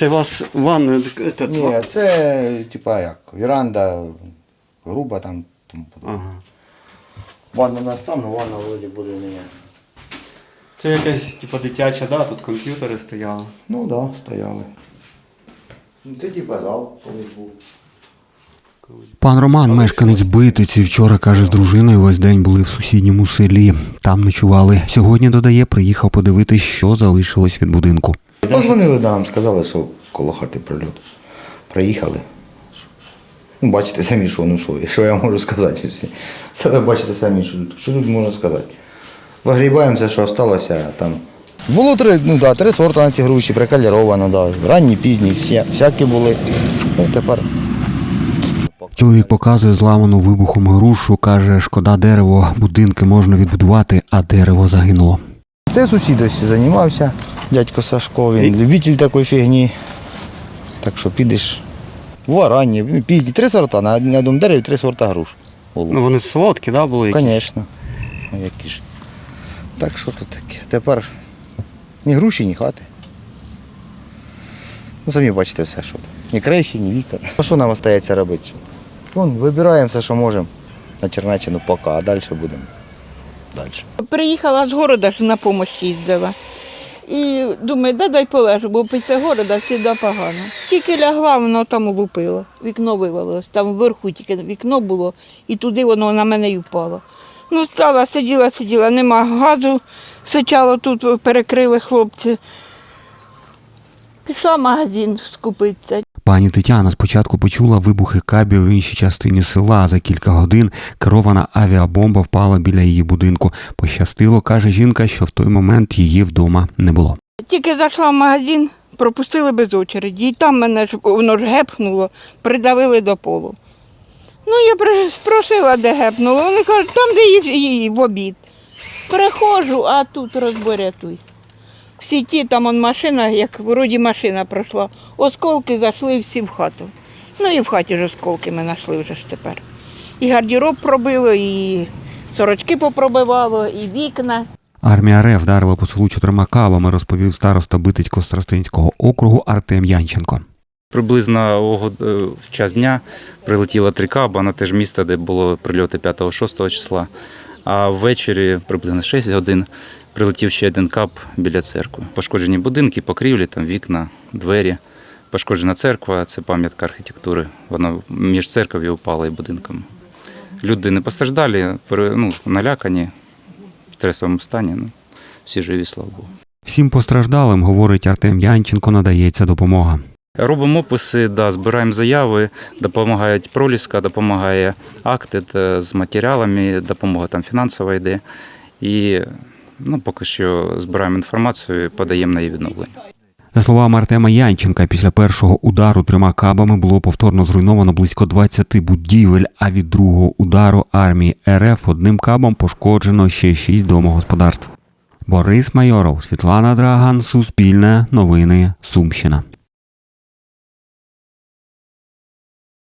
Це у вас ванна. Ні, це типа як, віранда груба там. Тому подобне. Ага. Ванна у нас там, але ванна вроді буде у мене. Це якась типу, дитяча, да? тут комп'ютери стояли. Ну так, да, стояли. Ну, Це типа зал колись був. Пан Роман, мешканець Битиці, вчора каже, з дружиною весь день були в сусідньому селі. Там ночували. Сьогодні додає, приїхав подивитись, що залишилось від будинку. Позвонили нам, сказали, що коло хати прильот. Приїхали. Ну, бачите самі, що, ну що, що я можу сказати. Всі. Себе бачите самі, що, тут- що тут можна сказати. Вигрібаємо все, що залишилося там. Було три, ну, да, три сорти на ці груші, прикаліровано, да. ранні, пізні, всі, всякі були. Ну, тепер Чоловік показує зламану вибухом грушу, каже, шкода дерево, будинки можна відбудувати, а дерево загинуло. Це сусід ось займався, дядько Сашко, він любитель такої фігні. Так що підеш в ранні, ну, пізні, три сорта, на, одному дереві три сорта груш. було. Ну вони солодкі, да, були? якісь? Звісно. Які ж. Так що тут таке? Тепер ні груші, ні хати. Ну, самі бачите все, що. тут. Ні криші, ні вікон. А що нам залишається робити? Вон, вибираємо все, що можемо на Чернеччину поки, а далі будемо. Далі. Приїхала з города, ж на допомогу їздила. І думаю, да дай полежу, бо після города завжди погано. Тільки лягла, воно там лупило, вікно вивалилось, там вверху тільки вікно було, і туди воно на мене й впало. Ну, стала, сиділа, сиділа, нема газу, сичало тут, перекрили хлопці. Пішла в магазин скупитися. Пані Тетяна спочатку почула вибухи кабів в іншій частині села. За кілька годин керована авіабомба впала біля її будинку. Пощастило, каже жінка, що в той момент її вдома не було. Тільки зайшла в магазин, пропустили без очереді. І там мене ж воно ж гепнуло, придавили до полу. Ну, я спросила, де гепнуло. Вони кажуть, там, де її, в обід. Переходжу, а тут розборятуй. В сіті там он машина, як вроді машина пройшла. Осколки зайшли всі в хату. Ну і в хаті ж осколки ми знайшли вже ж тепер. І гардероб пробило, і сорочки попробивало, і вікна. Армія РФ вдарила по селу чотирма кабами, розповів староста Битицько-Старостинського округу Артем Янченко. Приблизно е, в час дня прилетіло три каба на те ж місце, де було прильоти 5-6 числа. А ввечері, приблизно 6 годин, прилетів ще один кап біля церкви. Пошкоджені будинки, покрівлі, там вікна, двері. Пошкоджена церква це пам'ятка архітектури. Вона між церков'ю упала і будинками. Люди не постраждалі, ну, налякані, в стресовому стані. Ну, всі живі, слава Богу. Всім постраждалим, говорить Артем Янченко, надається допомога. Робимо описи, да, збираємо заяви, допомагають проліска, допомагає актит е, з матеріалами, допомога там фінансова йде. І ну, поки що збираємо інформацію, подаємо на її відновлення. За словами Артема Янченка, після першого удару трьома кабами було повторно зруйновано близько 20 будівель, а від другого удару армії РФ одним кабом пошкоджено ще 6 домогосподарств. Борис Майоров, Світлана Драган, Суспільне, Новини, Сумщина.